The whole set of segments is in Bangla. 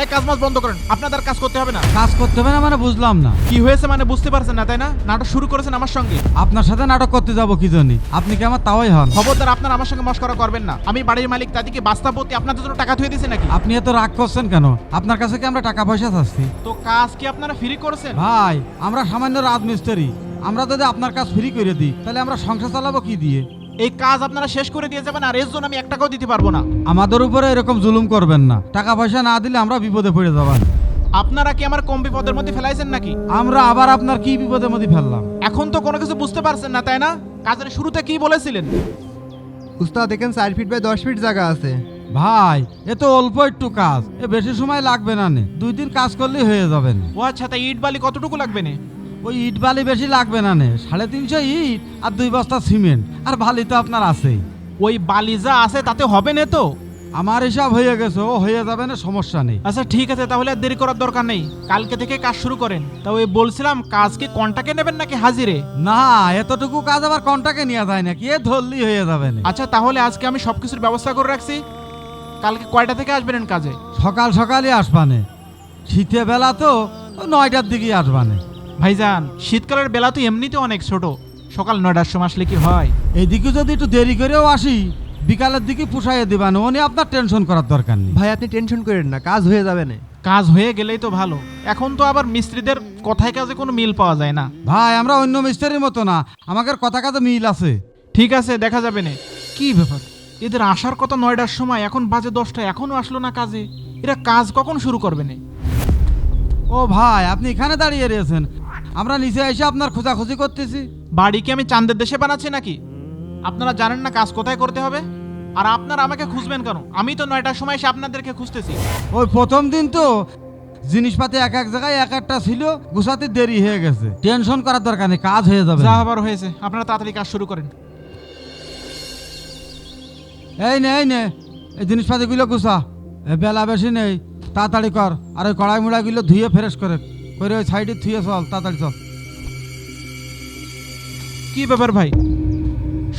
এই কাজ মাজ বন্ধ করেন আপনাদের কাজ করতে হবে না। কাজ করতে হবে না মানে বুঝলাম না। কি হয়েছে মানে বুঝতে পারছেন না তাই না? নাটক শুরু করেছেন আমার সঙ্গে। আপনার সাথে নাটক করতে যাব কি জন্য আপনি কি আমার তাওয়াই হন? খবরদার আপনার আমার সঙ্গে মস্করা করবেন না। আমি বাড়ির মালিক তাদেরকে বাস্তাবতী আপনাদের জন্য টাকা ধুয়ে দিয়েছে নাকি? আপনি এত রাগ করছেন কেন? আপনার কাছে কি আমরা টাকা পয়সা চাচ্ছি? তো কাজ কি আপনারা ফ্রি করেছেন? ভাই আমরা সামান্য রাজমিস্ত্রি। আমরা যদি আপনার কাজ ফ্রি করে দিই তাহলে আমরা সংসার চালাবো কি দিয়ে? এই কাজ আপনারা শেষ করে দিয়ে যাবেন আর এর জন্য আমি এক টাকাও দিতে পারব না। আমাদের উপরে এরকম জুলুম করবেন না। টাকা পয়সা না দিলে আমরা বিপদে পড়ে যাবেন। আপনারা কি আমার কম বিপদের মধ্যে ফেলাইছেন নাকি? আমরা আবার আপনার কি বিপদের মধ্যে ফেললাম? এখন তো কোনো কিছু বুঝতে পারছেন না তাই না? কাজের শুরুতে কি বলেছিলেন? উস্তাদ দেখেন চার ফিট বাই দশ ফিট জায়গা আছে। ভাই এ তো অল্প একটু কাজ। এ বেশি সময় লাগবে না নে। দুই দিন কাজ করলেই হয়ে যাবেন ও আচ্ছা তাই ইট বালি কতটুকু লাগবে না? ওই ইট বালি বেশি লাগবে না নে? সাড়ে তিনশো ইট আর দুই বস্তা সিমেন্ট আর বালি তো আপনার আছেই। ওই বালি যা আছে তাতে হবে না তো। আমার হিসাব হয়ে গেছে ও হয়ে যাবে না সমস্যা নেই। আচ্ছা ঠিক আছে তাহলে আর দেরি করার দরকার নেই। কালকে থেকে কাজ শুরু করেন। তা ওই বলছিলাম কাজ কি কন্টাকে নেবেন নাকি হাজিরে? না এতটুকু কাজ আবার কন্টাকে নিয়ে যায় নাকি? এ ধরলি হয়ে যাবে না। আচ্ছা তাহলে আজকে আমি সবকিছুর ব্যবস্থা করে রাখছি। কালকে কয়টা থেকে আসবেন কাজে? সকাল সকালই আসবানে শীতে বেলা তো নয়টার দিকেই আসবানে ভাইজান শীতকালের বেলা তো এমনিতে অনেক ছোট। সকাল নয়টার সময় আসলে কি হয়? এইদিকে যদি একটু দেরি করেও আসি বিকালের দিকে পুষাইয়ে দিবান। নিয়ে আপনার টেনশন করার দরকার নেই। ভাই আপনি টেনশন করেন না কাজ হয়ে যাবে না। কাজ হয়ে গেলেই তো ভালো। এখন তো আবার মিস্ত্রিদের কথায় কাজে কোনো মিল পাওয়া যায় না। ভাই আমরা অন্য মিস্ত্রির মতো না। আমাদের কথা কাজে মিল আছে। ঠিক আছে দেখা যাবে না। কি ব্যাপার? এদের আসার কথা নয়টার সময় এখন বাজে দশটা এখনও আসলো না কাজে। এরা কাজ কখন শুরু করবে না? ও ভাই আপনি এখানে দাঁড়িয়ে রয়েছেন। আমরা নিচে এসে আপনার খোঁজাখুঁজি করতেছি। বাড়ি কি আমি চাঁদের দেশে বানাচ্ছি নাকি? আপনারা জানেন না কাজ কোথায় করতে হবে? আর আপনারা আমাকে খুঁজবেন কেন? আমি তো নয়টার সময় এসে আপনাদেরকে খুঁজতেছি। ওই প্রথম দিন তো জিনিসপাতি এক এক জায়গায় এক একটা ছিল গুছাতে দেরি হয়ে গেছে। টেনশন করার দরকার নেই কাজ হয়ে যাবে। যা হবার হয়েছে আপনারা তাড়াতাড়ি কাজ শুরু করেন। এই নে এই নে এই জিনিসপাতিগুলো গুছা। এ বেলা বেশি নেই তাড়াতাড়ি কর। আর ওই কড়াই মুড়াগুলো ধুয়ে ফ্রেশ করে। করে ওই সাইডে ধুয়ে চল তাড়াতাড়ি চল। কি ব্যাপার ভাই?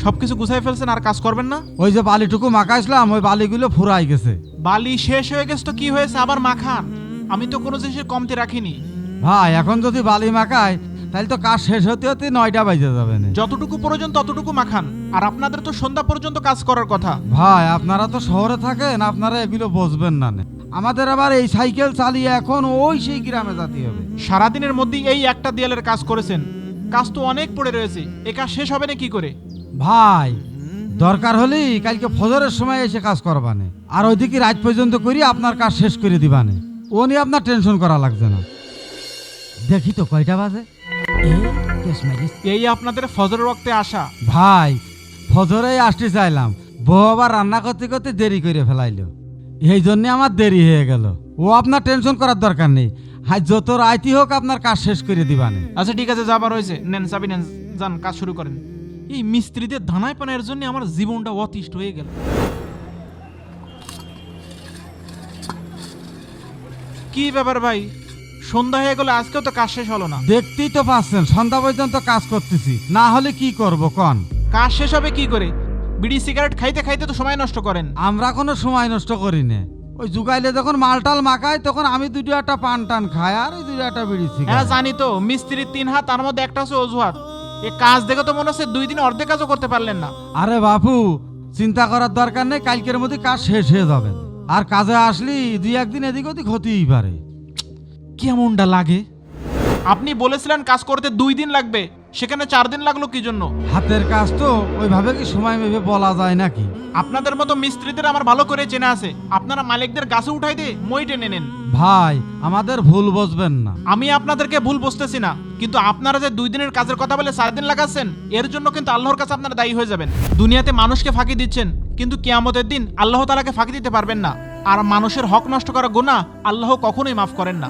সবকিছু গুছাই ফেলছেন আর কাজ করবেন না? ওই যে বালিটুকু মাখাইছিলাম ওই বালিগুলো ফুরাই গেছে। বালি শেষ হয়ে গেছে তো কি হয়েছে? আবার মাখান আমি তো কোনো জিনিসের কমতি রাখিনি। ভাই এখন যদি বালি মাখায় তাহলে তো কাজ শেষ হতে হতে নয়টা বাজে যাবে না। যতটুকু প্রয়োজন ততটুকু মাখান। আর আপনাদের তো সন্ধ্যা পর্যন্ত কাজ করার কথা। ভাই আপনারা তো শহরে থাকেন আপনারা এগুলো বুঝবেন না নে। আমাদের আবার এই সাইকেল চালিয়ে এখন ওই সেই গ্রামে যেতে হবে। সারাদিনের মধ্যেই এই একটা দেয়ালের কাজ করেছেন। কাজ তো অনেক পড়ে রয়েছে। এ কাজ শেষ হবে না কি করে? ভাই দরকার হলেই কালকে ফজরের সময় এসে কাজ করবানে। আর ওইদিকে রাত পর্যন্ত করি আপনার কাজ শেষ করে দিবানে। ও নিয়ে আপনার টেনশন করা লাগছে না। দেখি তো কয়টা বাজে। এই আপনাদের ফজর রক্তে আসা। ভাই ফজরে আসতে চাইলাম। বউ আবার রান্না করতে করতে দেরি করে ফেলাইলো। এই জন্য আমার দেরি হয়ে গেল। ও আপনার টেনশন করার দরকার নেই। হাই যত রাইতি হোক আপনার কাজ শেষ করে দিবানে। আচ্ছা ঠিক আছে যাবার হয়েছে। নেন চাবি নেন যান কাজ শুরু করেন। এই মিস্ত্রিদের ধানায় পানের জন্য আমার জীবনটা অতিষ্ঠ হয়ে গেল। কি ব্যাপার ভাই? সন্ধ্যা হয়ে গেল আজকেও তো কাজ শেষ হলো না। দেখতেই তো পাচ্ছেন সন্ধ্যা পর্যন্ত কাজ করতেছি। না হলে কি করব কন? কাজ শেষ হবে কি করে? বিড়ি সিগারেট খাইতে খাইতে তো সময় নষ্ট করেন। আমরা কোনো সময় নষ্ট করি না। ওই জুগাইলে যখন মালটাল মাখায় তখন আমি দুটো একটা পান টান খাই আর ওই দুটো একটা বিড়ি সিগারেট। হ্যাঁ জানি তো মিস্ত্রির তিন হাত তার মধ্যে একটা হচ্ছে অজুহাত। এ কাজ দেখে তো মনে হচ্ছে দুই দিন অর্ধেক কাজও করতে পারলেন না। আরে বাপু চিন্তা করার দরকার নেই কালকের মধ্যে কাজ শেষ হয়ে যাবে। আর কাজে আসলি দুই একদিন এদিক ওদিক হতেই পারে। কেমনটা লাগে? আপনি বলেছিলেন কাজ করতে দুই দিন লাগবে। সেখানে চার দিন লাগল কি জন্য? হাতের কাজ তো ওইভাবে কি সময় ভেবে বলা যায় নাকি? আপনাদের মতো মিস্ত্রিদের আমার ভালো করে চেনা আছে। আপনারা মালিকদের গাছে উঠাই দিয়ে মই টেনে নেন। ভাই আমাদের ভুল বুঝবেন না। আমি আপনাদেরকে ভুল বুঝতেছি না কিন্তু আপনারা যে দুই দিনের কাজের কথা বলে চার দিন লাগাচ্ছেন এর জন্য কিন্তু আল্লাহর কাছে আপনারা দায়ী হয়ে যাবেন। দুনিয়াতে মানুষকে ফাঁকি দিচ্ছেন কিন্তু কেয়ামতের দিন আল্লাহ তালাকে ফাঁকি দিতে পারবেন না। আর মানুষের হক নষ্ট করা গুণা আল্লাহ কখনোই মাফ করেন না।